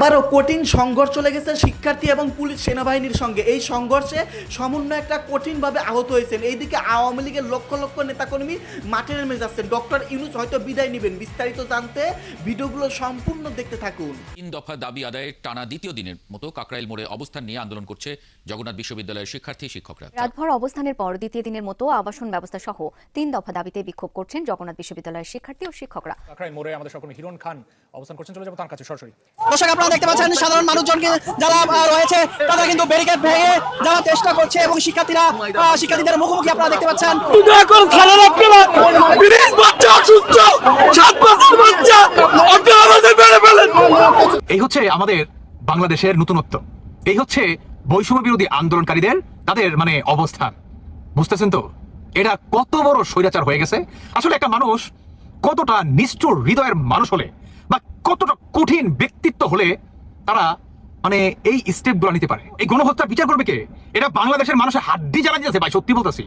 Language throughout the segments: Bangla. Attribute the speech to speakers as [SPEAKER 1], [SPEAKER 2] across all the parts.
[SPEAKER 1] আবারও কঠিন সংঘর্ষ লেগেছে শিক্ষার্থী এবং পুলিশ সেনাবাহিনীর সঙ্গে। এই সংঘর্ষে সমন্বয় একটা কঠিনভাবে আহত হয়েছেন। এইদিকে আওয়ামী লীগের লক্ষ লক্ষ নেতাকর্মী মাঠে নেমে যাচ্ছেন। ডক্টর ইউনুস হয়তো বিদায় নেবেন। বিস্তারিত জানতে ভিডিওগুলো সম্পূর্ণ দেখতে থাকুন।
[SPEAKER 2] তিন দফা দাবি আদায়ের টানা দ্বিতীয় দিনের মতো কাকরাইল মোড়ে অবস্থান নিয়ে আন্দোলন করছে জগন্নাথ বিশ্ববিদ্যালয়ের শিক্ষার্থী শিক্ষকরা।
[SPEAKER 3] রাতভর অবস্থানের পর দ্বিতীয় দিনের মতো আবাসন ব্যবস্থা সহ তিন দফা দাবিতে বিক্ষোভ করছেন জগন্নাথ বিশ্ববিদ্যালয়ের শিক্ষার্থী ও শিক্ষকরা।
[SPEAKER 4] কাকরাইল মোড়ে আমাদের সহকর্মী হিরণ খান অবস্থান করছেন চলে যাব তার কাছে সরাসরি।
[SPEAKER 5] দর্শক আপনারা দেখতে পাচ্ছেন সাধারণ মানুষজনকে যারা রয়েছে তারা কিন্তু ব্যারিকেড ভেঙে যাওয়ার চেষ্টা করছে এবং শিক্ষার্থীরা শিক্ষার্থীদের মুখোমুখি আপনারা দেখতে পাচ্ছেন।
[SPEAKER 6] এখন খেলার আপনারা বিদেশ বাচ্চা অসুস্থ। সাত মাসের বাচ্চা। আপনারা আমাদের মেরে ফেলেন।
[SPEAKER 7] এই হচ্ছে আমাদের বাংলাদেশের নতুনত্ব। এই হচ্ছে বৈষম্য বিরোধী আন্দোলনকারীদের তাদের মানে অবস্থান। বুঝতেছেন তো? এটা কত বড় স্বৈরাচার হয়ে গেছে। আসলে একটা মানুষ কতটা নিষ্ঠুর হৃদয়ের মানুষ হলে কতটা কঠিন ব্যক্তিত্ব হলে তারা মানে এই স্টেপগুলো নিতে পারে? এই গণহত্যার বিচার করবে কে? এটা বাংলাদেশের মানুষের হাড্ডি জ্বালা যাচ্ছে ভাই, সত্যি বলতেছি।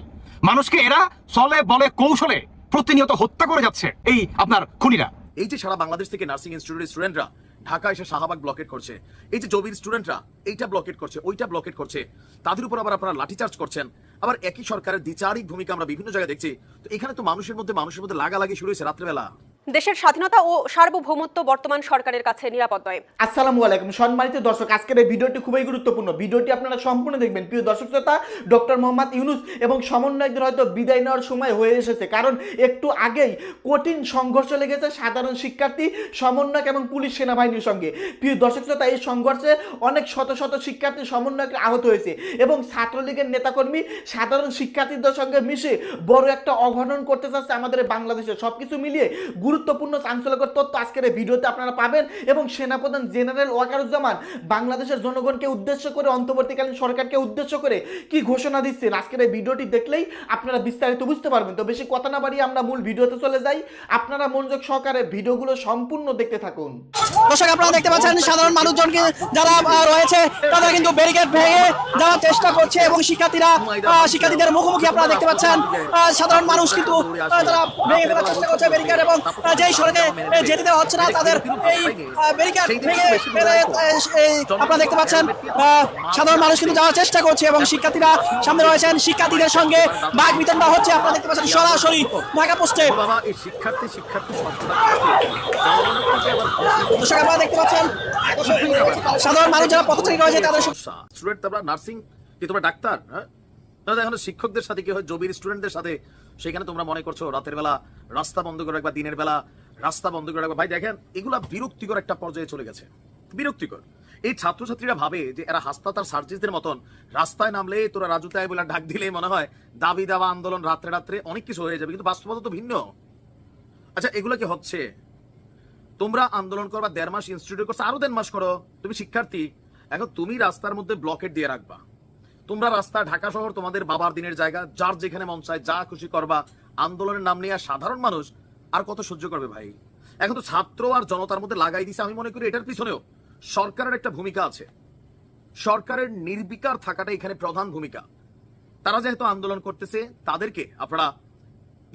[SPEAKER 7] মানুষকে এরা চলে, বলে, কৌশলে প্রতিনিয়ত হত্যা করে যাচ্ছে এই আপনার খুনিরা।
[SPEAKER 8] এই যে সারা বাংলাদেশ থেকে নার্সিং ইনস্টিটিউটের স্টুডেন্টরা ঢাকা এসে শাহবাগ ব্লকেট করছে, এই যে জবির স্টুডেন্টরা এইটা ব্লকেট করছে, ওইটা ব্লকেট করছে, তাদের উপর আবার আপনারা লাঠিচার্জ করছেন, আবার একই সরকারের দ্বিচারিক ভূমিকা আমরা বিভিন্ন জায়গায় দেখছি, তো এখানে তো মানুষের মধ্যে মানুষের মধ্যে লাগালাগি শুরু হয়েছে রাত্রেবেলা।
[SPEAKER 9] দেশের স্বাধীনতা ও সার্বভৌমত্ব বর্তমান সরকারের কাছে নিরাপদ নয়।
[SPEAKER 1] আসসালামু আলাইকুম। সম্মানিত দর্শক, আজকের এই ভিডিওটি খুবই গুরুত্বপূর্ণ। ভিডিওটি আপনারা সম্পূর্ণ দেখবেন। প্রিয় দর্শক শ্রোতা, ডক্টর মোহাম্মদ ইউনুস এবং সমন্বয়কদের হয়তো বিদায় নেওয়ার সময় হয়ে এসেছে। কারণ একটু আগেই কঠিন সংঘর্ষ লেগেছে সাধারণ শিক্ষার্থী, সমন্বয়ক এবং পুলিশ সেনাবাহিনীর সঙ্গে। প্রিয় দর্শক শ্রোতা, এই সংঘর্ষে অনেক শত শত শিক্ষার্থী সমন্বয়ক আহত হয়েছে এবং ছাত্রলীগের নেতাকর্মী সাধারণ শিক্ষার্থীদের সঙ্গে মিশে বড় একটা অঘটন করতে চাচ্ছে আমাদের বাংলাদেশে। সবকিছু মিলিয়ে গুরুত্বপূর্ণ চাঞ্চল্যকর তথ্য আজকের এই ভিডিওতে আপনারা পাবেন এবং সেনাপ্রধান জেনারেল ওয়াকারুজ্জামান বাংলাদেশের জনগণকে উদ্দেশ্য করে, অন্তর্বর্তীকালীন সরকারকে উদ্দেশ্য করে কি ঘোষণা দিচ্ছেন? আজকের এই ভিডিওটি দেখলেই আপনারা বিস্তারিত বুঝতে পারবেন। তো বেশি কথা না বাড়িয়ে আমরা মূল ভিডিওতে চলে যাই। আপনারা মনোযোগ সহকারে ভিডিওগুলো সম্পূর্ণ দেখতে থাকুন।
[SPEAKER 5] দর্শক, আপনারা দেখতে পাচ্ছেন সাধারণ মানুষজনকে যারা রয়েছে তারা কিন্তু ব্যারিকেড ভেঙে যাওয়ার চেষ্টা করছে এবং শিক্ষার্থীরা শিক্ষার্থীদের মুখোমুখি আপনারা দেখতে পাচ্ছেন। সাধারণ মানুষ কিন্তু তারা ভেঙে ফেলার চেষ্টা করছে ব্যারিকেড এবং যেই সড়কে যেতে দেওয়া হচ্ছে না তাদের এই ব্যারিকেড ভেঙে আপনারা দেখতে পাচ্ছেন সাধারণ মানুষ কিন্তু যাওয়ার চেষ্টা করছে এবং শিক্ষার্থীরা সামনে রয়েছেন। শিক্ষার্থীদের সঙ্গে বাঘ বিতরণ হচ্ছে আপনারা দেখতে পাচ্ছেন সরাসরি ঢাকা পোস্টে।
[SPEAKER 8] বাবা এই শিক্ষার্থী শিক্ষার্থী
[SPEAKER 5] দর্শক আপনারা দেখতে পাচ্ছেন সাধারণ মানুষ যারা পথচারী রয়েছে তাদের
[SPEAKER 8] স্টুডেন্ট তোমরা নার্সিং কি তোমরা ডাক্তার? হ্যাঁ? এখন শিক্ষকদের সাথে কি হয়? জবির স্টুডেন্টদের সাথে সেখানে তোমরা মনে করছ রাতের বেলা রাস্তা বন্ধ করে রাখবা, দিনের বেলা রাস্তা বন্ধ করে রাখবা। ভাই, দেখেন, এগুলা বিরক্তিকর একটা পর্যায়ে চলে গেছে। বিরক্তিকর। এই ছাত্রছাত্রীরা ভাবে যে এরা হাসপাতাল সার্জিসদের মতন রাস্তায় নামলে তোরা রাজুতায় বলে ডাক দিলেই মনে হয় দাবি দাবা আন্দোলন রাত্রে রাত্রে অনেক কিছু হয়ে যাবে, কিন্তু বাস্তবতা তো ভিন্ন। আচ্ছা এগুলো কি হচ্ছে? তোমরা আন্দোলন করবা, দেড় মাস ইনস্টিটিউট করছ, আরও দেড় মাস করো। তুমি শিক্ষার্থী, এখন তুমি রাস্তার মধ্যে ব্লকেট দিয়ে রাখবা। তোমরা রাস্তা, ঢাকা শহর তোমাদের বাবার দিনের জায়গা, যার যেখানে মন চায় যা খুশি করবা। আন্দোলনের নাম নিয়ে সাধারণ মানুষ আর কত সহ্য করবে ভাই? এখন তো ছাত্র আর জনতার মধ্যে লাগাই দিছে আমি মনে করি এটার পিছনেও। সরকারের একটা ভূমিকা আছে। সরকারের নির্বিকার থাকাটা এখানে প্রধান ভূমিকা। তারা যেহেতু আন্দোলন করতেছে, তাদেরকে আপনারা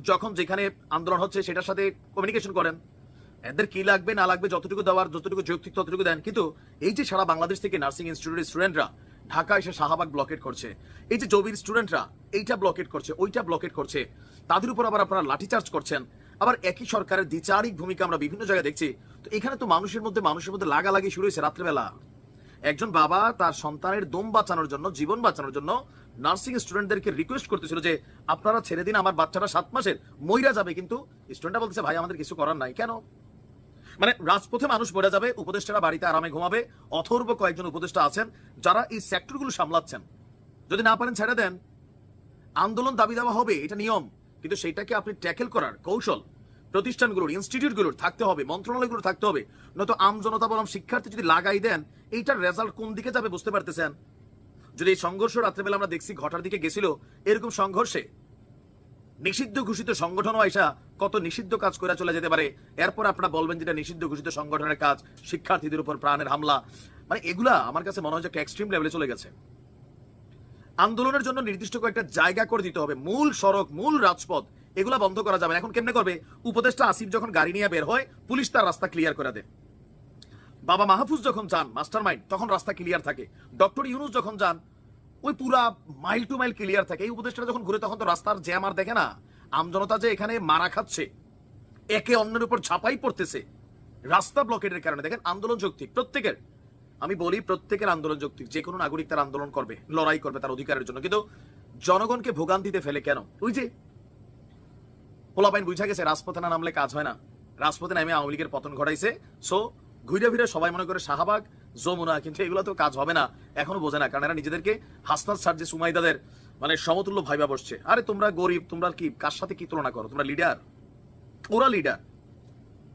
[SPEAKER 8] যখন যেখানে আন্দোলন হচ্ছে সেটার সাথে কমিউনিকেশন করেন। এদের কি লাগবে, না লাগবে, যতটুকু দেওয়ার, যতটুকু যৌক্তিক, ততটুকু দেন। কিন্তু এই যে সারা বাংলাদেশ থেকে নার্সিং ইনস্টিটিউটের স্টুডেন্টরা ঢাকা এসে শাহবাগ ব্লকেট করছে। এই যে জবির স্টুডেন্টরা এইটা ব্লকেট করছে, ওইটা ব্লকেট করছে। তাদের উপর আবার আপনারা লাঠিচার্জ করছেন। আবার একই সরকারের দ্বিচারিক ভূমিকা আমরা বিভিন্ন জায়গায় দেখছি। তো এখানে তো মানুষের মধ্যে মানুষের মধ্যে লাগালাগি শুরু হয়েছে রাত্রেবেলা। একজন বাবা তার সন্তানের দম বাঁচানোর জন্য, জীবন বাঁচানোর জন্য নার্সিং স্টুডেন্টদেরকে রিকোয়েস্ট করতেছিল যে, আপনারা ছেড়ে দিন, আমার বাচ্চাটা সাত মাসের, মইরা যাবে। কিন্তু স্টুডেন্টরা বলতেছে, ভাই, আমাদের কিছু করার নাই। কেন? মানে রাজপথে মানুষ মরে যাবে, উপদেষ্টারা বাড়িতে আরামে ঘুমাবে, অথর্ব কয়েকজন উপদেষ্টা আছেন, যারা এই সেক্টরগুলো সামলাচ্ছেন। যদি না পারেন ছেড়ে দেন। আন্দোলন দাবি দেওয়া হবে, এটা নিয়ম। কিন্তু সেটাকে আপনি ট্যাকেল করার কৌশল, প্রতিষ্ঠানগুলোর, ইনস্টিটিউটগুলোর থাকতে হবে মন্ত্রণালয়গুলো থাকতে হবে। নয়তো আম জনতা বনাম শিক্ষার্থী যদি লাগাই দেন, এইটার রেজাল্ট কোন দিকে যাবে বুঝতে পারতেছেন? যদি এই সংঘর্ষ রাত্রেবেলা আমরা দেখছি ঘটার দিকে গেছিল, এরকম সংঘর্ষে নিষিদ্ধ ঘোষিত সংগঠনও আইসা কত নিষিদ্ধ কাজ করে চলে যেতে পারে? এরপর আপনারা বলবেন যেটা নিষিদ্ধ ঘোষিত সংগঠনের কাজ, শিক্ষার্থীদের উপর প্রাণের হামলা। মানে এগুলা আমার কাছে মনে হয় একটা এক্সট্রিম লেভেলে চলে গেছে। আন্দোলনের জন্য নির্দিষ্ট কয়েকটা জায়গা করে দিতে হবে। মূল সড়ক, মূল রাজপথ, এগুলা বন্ধ করা যাবে এখন কেমনে করবে? উপদেষ্টা আসিফ যখন গাড়ি নিয়ে বের হয়, পুলিশ তার রাস্তা ক্লিয়ার করে দেয়। বাবা মাহফুজ যখন যান মাস্টার মাইন্ড তখন রাস্তা ক্লিয়ার থাকে। ডক্টর ইউনুস যখন যান ওই পুরা মাইল টু মাইল ক্লিয়ার থাকে। এই উপদেষ্টারা যখন ঘুরে, তখন তো রাস্তার জ্যাম আর দেখে না। আমজনতা যে এখানে মারা খাচ্ছে, একে অন্যের উপর ঝাঁপাই পড়তেছে, রাস্তা ব্লকেটের কারণে। দেখেন, আন্দোলন যৌক্তিক। প্রত্যেকের, আমি বলি প্রত্যেকের আন্দোলন যৌক্তিক। যে কোনো নাগরিক তার আন্দোলন করবে, লড়াই করবে তার অধিকারের জন্য। কিন্তু জনগণকে ভোগান্তিতে ফেলে কেন? ওই যে, পোলাপাইন বুঝা গেছে, রাজপথে না নামলে কাজ হয় না। রাজপথে নামে আওয়ামী লীগের পতন ঘটাইছে। সো ঘুরে ফিরে সবাই মনে করে শাহবাগ যমুনা, কিন্তু এগুলো তো কাজ হবে না। এখনও বোঝে না, কারণ এরা নিজেদেরকে হাসনাত যে সুমাইদাদের মানে সমতুল্য ভাইবা বসছে। আরে তোমরা গরিব, তোমরা কি, কার সাথে কি তুলনা করো? তোমরা লিডার ওরা লিডার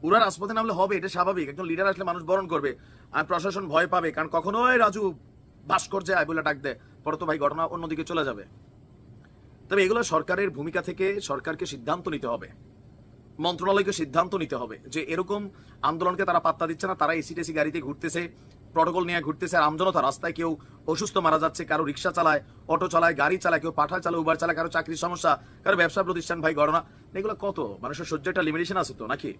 [SPEAKER 8] ওরা রাজপথে নামলে হবে, এটা স্বাভাবিক। একজন লিডার আসলে মানুষ বরণ করবে, আর প্রশাসন ভয় পাবে, কারণ কখনোই রাজু ভাস্কর্যে আয় বলে ডাক দেয়, পরে তো ভাই ঘটনা অন্যদিকে চলে যাবে। তবে এগুলো সরকারের ভূমিকা থেকে সরকারকে সিদ্ধান্ত নিতে হবে। মন্ত্রণালয়কে সিদ্ধান্ত নিতে হবে যে এরকম আন্দোলনকে তারা পাত্তা দিচ্ছে না, তারা এসি টেসি গাড়িতে ঘুরতেছে প্রটোকল নিয়ে ঘুরতেছে। আর আমজনতা রাস্তায় কেউ অসুস্থ মারা যাচ্ছে কারও রিক্সা চালায় অটো চালায় গাড়ি চালায় কেউ পাঠা চালায় উবার চালায় কারও চাকরির সমস্যা কারও ব্যবসা প্রতিষ্ঠান ভাই ঘটনা এগুলো কত? মানুষের সহ্য একটা লিমিটেশন আছে তো নাকি?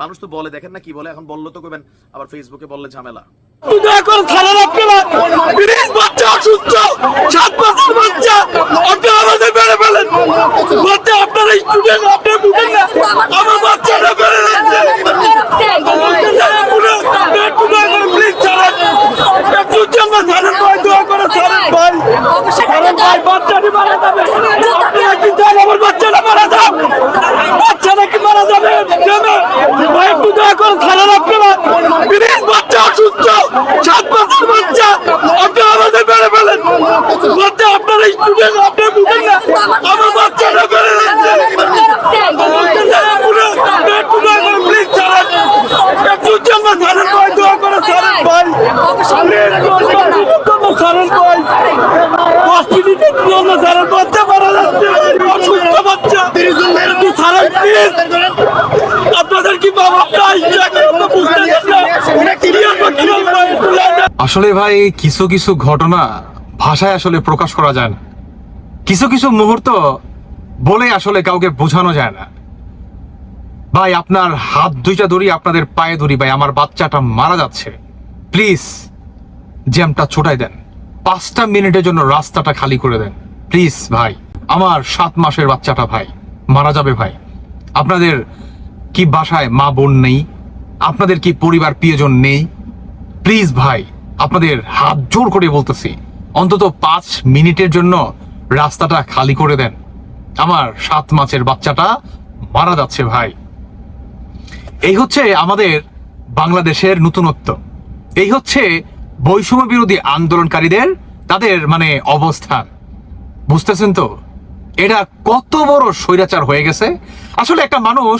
[SPEAKER 8] মানুষ তো বলে দেখেন না কি বলে এখন বলল তো কইবেন আবার ফেসবুকে বললে ঝামেলা।
[SPEAKER 6] দয়া করে ছাড়েন আপনারা বিদেশ বাচ্চা অসুস্থ সাত মাসের বাচ্চা আপনারা আমাদের মেরে ফেলেন। বাচ্চা আপনারা স্টুডেন্ট আপনারা বুঝেন না আমার বাচ্চাটা মেরে যাচ্ছে একটু দয়া করে প্লিজ ছাড়েন একটু জন্য ভাই দয়া করে ছাড়েন ভাই। ছাড়েন ভাই বাচ্চাটি মারা যাবে। আপনারা কি চান আমার বাচ্চাটা মারা বাচ্চাটা কি মারা যাবে যাবে ভাই একটু দয়া করে ছাড়েন আপনারা বিদেশ বাচ্চা অসুস্থ সাত মাসের বাচ্চা আপনারা আমাদের মেরে ফেলেন বাচ্চা আপনারা স্টুডেন্ট আপনারা বুঝেন না আমার বাচ্চাটা মেরে যাচ্ছে একটু দয়া করে প্লিজ ছাড়েন একটু জন্য ছাড়েন ভাই দয়া করে ছাড়েন ভাই ছাড়েন ভাই পাঁচ জন্য ছাড়েন বাচ্চা মারা যাচ্ছে অসুস্থ বাচ্চা আপনাদের কি
[SPEAKER 7] আসলে ভাই, কিছু কিছু ঘটনা ভাষায় আসলে প্রকাশ করা যায় না। কিছু কিছু মুহূর্ত বলে আসলে কাউকে বোঝানো যায় না। ভাই, আপনার হাত দুইটা ধরি আপনাদের পায়ে ধরি ভাই, আমার বাচ্চাটা মারা যাচ্ছে। প্লিজ, জ্যামটা ছোটাই দেন। পাঁচটা মিনিটের জন্য রাস্তাটা খালি করে দেন। প্লিজ ভাই, আমার সাত মাসের বাচ্চাটা ভাই, মারা যাবে ভাই। আপনাদের কি বাসায় মা বোন নেই? আপনাদের কি পরিবার প্রিয়জন নেই? প্লিজ ভাই, আপনাদের হাত জোর করে বলতেছি, অন্তত পাঁচ মিনিটের জন্য রাস্তাটা খালি করে দেন। আমার সাত মাসের বাচ্চাটা মারা যাচ্ছে ভাই। এই হচ্ছে আমাদের বাংলাদেশের নতুনত্ব। এই হচ্ছে বৈষম্য বিরোধী আন্দোলনকারীদের তাদের মানে অবস্থান। বুঝতেছেন তো? এটা কত বড় স্বৈরাচার হয়ে গেছে। আসলে একটা মানুষ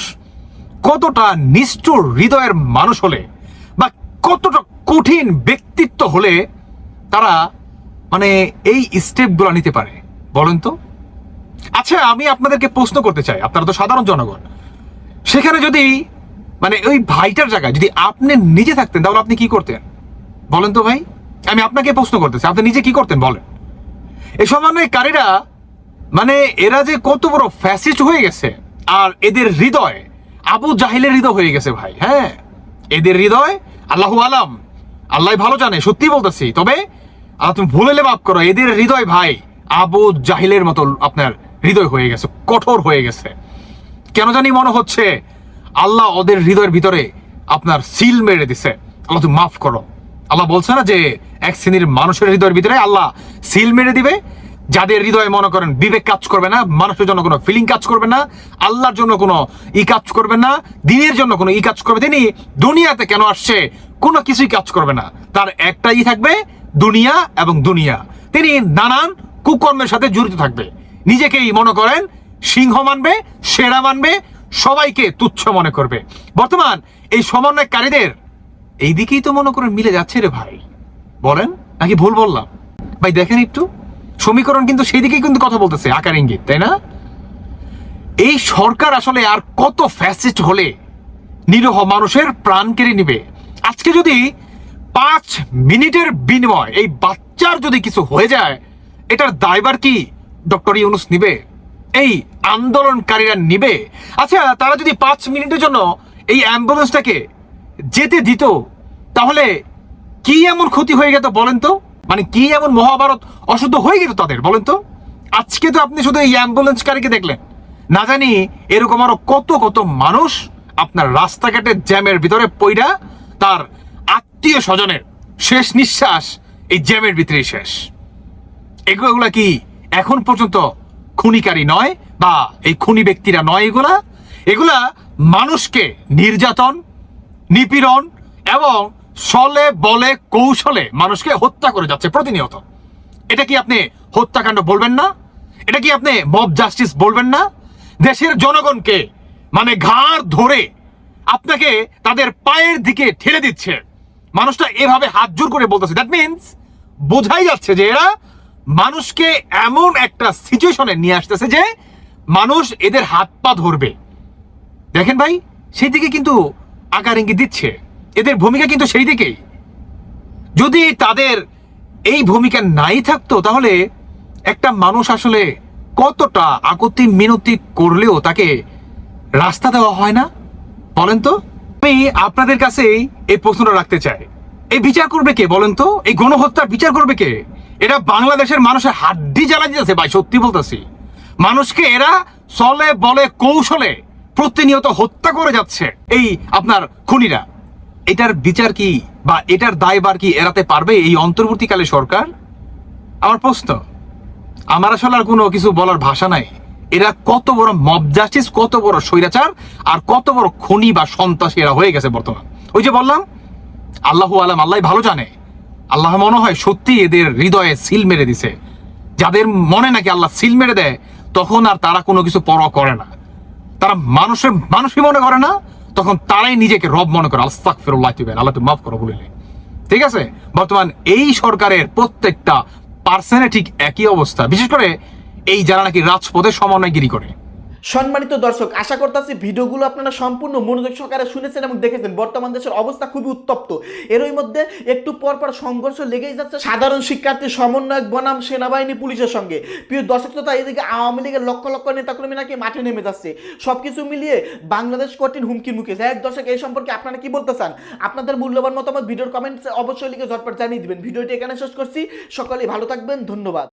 [SPEAKER 7] কতটা নিষ্ঠুর হৃদয়ের মানুষ হলে বা কতটা কঠিন ব্যক্তিত্ব হলে তারা মানে এই স্টেপগুলো নিতে পারে, বলেন তো? আচ্ছা আমি আপনাদেরকে প্রশ্ন করতে চাই, আপনারা তো সাধারণ জনগণ। সেখানে যদি মানে ওই ভাইটার জায়গায় যদি আপনি নিজে থাকতেন, তাহলে আপনি কি করতেন? বলেন তো ভাই, আমি আপনাকে প্রশ্ন করতেছি আপনি নিজে কি করতেন, বলেন। এই সমন্বয়কারীরা মানে এরা যে কত বড় ফ্যাসিস্ট হয়ে গেছে, আর এদের হৃদয় আবু জাহিলের হৃদয় হয়ে গেছে ভাই হ্যাঁ? এদের হৃদয় আল্লাহ আলাম, আল্লাহ ভালো জানে, সত্যি বলতেছি। তবে আল্লাহ তুমি ভুলেলে মাফ করো, এদের হৃদয় ভাই আবু জাহিলের মতো আপনার হৃদয় হয়ে গেছে, কঠোর হয়ে গেছে। কেন জানি মনে হচ্ছে, আল্লাহ ওদের হৃদয়ের ভিতরে আপনার সিল মেরে দিছে। আল্লাহ তুমি মাফ করো। আল্লাহ বলছে না যে এক শ্রেণির মানুষের হৃদয়ের ভিতরে আল্লাহ সিল মেরে দিবে। যাদের হৃদয়ে মনে করেন বিবেক কাজ করবে না, মানুষের জন্য কোনো ফিলিং কাজ করবে না, আল্লাহর জন্য কোনো ই কাজ করবে না, দিনের জন্য কোনো ই কাজ করবে তিনি দুনিয়াতে কেন আসছে? কোনো কিছুই কাজ করবে না। তার একটাই থাকবে, দুনিয়া এবং দুনিয়া। তিনি নানান কুকর্মের সাথে জড়িত থাকবে। নিজেকেই মনে করেন সিংহ মানবে, সেরা মানবে, সবাইকে তুচ্ছ মনে করবে। বর্তমান এই সমন্বয়কারীদের এই দিকেই তো মনে করেন মিলে যাচ্ছে রে ভাই। বলেন? নাকি ভুল বললাম? ভাই, দেখেন একটু। সমীকরণ কিন্তু সেই দিকেই কিন্তু কথা বলতেছে, আকার ইঙ্গিত, তাই না? এই সরকার আসলে আর কত ফ্যাসিস্ট হলে নিরীহ মানুষের প্রাণ কেড়ে নিবে? আজকে যদি পাঁচ মিনিটের বিনিময় এই বাচ্চার যদি কিছু হয়ে যায়, এটার দায়বার কি ডক্টর ইউনুস নিবে? এই আন্দোলনকারীরা নিবে? আচ্ছা তারা যদি পাঁচ মিনিটের জন্য এই অ্যাম্বুলেন্সটাকে যেতে দিত, তাহলে কি এমন ক্ষতি হয়ে গেত বলেন তো? মানে কি এমন মহাভারত অশুদ্ধ হয়ে গেল তাদের, বলেন তো? আজকে তো আপনি শুধু এই অ্যাম্বুলেন্স অ্যাম্বুলেন্সকারীকে দেখলেন। না জানি এরকম আরও কত কত মানুষ আপনার রাস্তাঘাটের জ্যামের ভিতরে পইরা তার আত্মীয় স্বজনের শেষ নিঃশ্বাস এই জ্যামের ভিতরেই শেষ। এগুলা কি এখন পর্যন্ত খুনিকারী নয় বা এই খুনি ব্যক্তিরা নয় এগুলা? এগুলা মানুষকে নির্যাতন নিপীড়ন এবং সলে বলে কৌশলে মানুষকে হত্যা করে যাচ্ছে প্রতিনিয়ত। এটা কি আপনি হত্যাকাণ্ড বলবেন না? এটা কি আপনি মব জাস্টিস বলবেন না? দেশের জনগণকে মানে ঘাড় ধরে আপনাকে তাদের পায়ের দিকে ঠেলে দিচ্ছে। মানুষটা এভাবে হাত জোর করে বলতেছে। দ্যাট মিনস বোঝাই যাচ্ছে যে এরা মানুষকে এমন একটা সিচুয়েশনে নিয়ে আসতেছে যে মানুষ এদের হাত পা ধরবে। দেখেন ভাই, সেই দিকে কিন্তু আকার ইঙ্গিত দিচ্ছে। এদের ভূমিকা কিন্তু সেই দিকেই। যদি তাদের এই ভূমিকা নাই থাকতো, তাহলে একটা মানুষ আসলে কতটা আকতি মিনতি করলেও তাকে রাস্তা দেওয়া হয় না? বলেন তো। আমি আপনাদের কাছেই এই প্রশ্নটা রাখতে চাই। এই বিচার করবে কে, বলেন তো? এই গণহত্যার বিচার করবে কে? এটা বাংলাদেশের মানুষের হাড্ডি জ্বালা দিতেছে ভাই, সত্যি বলতেছি। মানুষকে এরা চলে বলে কৌশলে প্রতিনিয়ত হত্যা করে যাচ্ছে এই আপনার খুনিরা। এটার বিচার কি বা এটার দায়বার কি এড়াতে পারবে এই অন্তর্বর্তীকালে সরকার? আমার প্রশ্ন, আমার আসলে আর কোনো কিছু বলার ভাষা নাই। এরা কত বড় মব কত বড় স্বৈরাচার আর কত বড় খনি বা সন্ত্রাসী এরা হয়ে গেছে বর্তমান। ওই যে বললাম, আল্লাহু আলাম, আল্লাহ ভালো জানে। আল্লাহ মনে হয় সত্যি এদের হৃদয়ে সিল মেরে দিছে। যাদের মনে নাকি আল্লাহ সিল মেরে দেয়, তখন আর তারা কোনো কিছু পরোয়া করে না। তারা মানুষের মানুষই মনে করে না, তখন তারাই নিজেকে রব মনে করে। আল্লাহ ফেরুল্লাহ তুবেন আল্লাহ তুমি মাফ করো বলিলে। ঠিক আছে? বর্তমান এই সরকারের প্রত্যেকটা পার্সনে ঠিক একই অবস্থা। বিশেষ করে এই যারা নাকি রাজপথে সমন্বয়গিরি করে।
[SPEAKER 1] সম্মানিত দর্শক, আশা করতেছি ভিডিওগুলো আপনারা সম্পূর্ণ মনোযোগ সহকারে শুনেছেন এবং দেখেছেন। বর্তমান দেশের অবস্থা খুবই উত্তপ্ত। এরই মধ্যে একটু পর পর সংঘর্ষ লেগেই যাচ্ছে সাধারণ শিক্ষার্থী সমন্বয়ক বনাম সেনাবাহিনী পুলিশের সঙ্গে। প্রিয় দর্শক শ্রোতা, এদিকে আওয়ামী লীগের লক্ষ লক্ষ নেতাকর্মী নাকি মাঠে নেমে যাচ্ছে। সব কিছু মিলিয়ে বাংলাদেশ কঠিন হুমকির মুখে। এক দর্শক, এই সম্পর্কে আপনারা কি বলতে চান? আপনাদের মূল্যবান মতামত ভিডিওর কমেন্টসে অবশ্যই লিখে ঝটপট জানিয়ে দিবেন। ভিডিওটি এখানে শেষ করছি। সকলেই ভালো থাকবেন। ধন্যবাদ।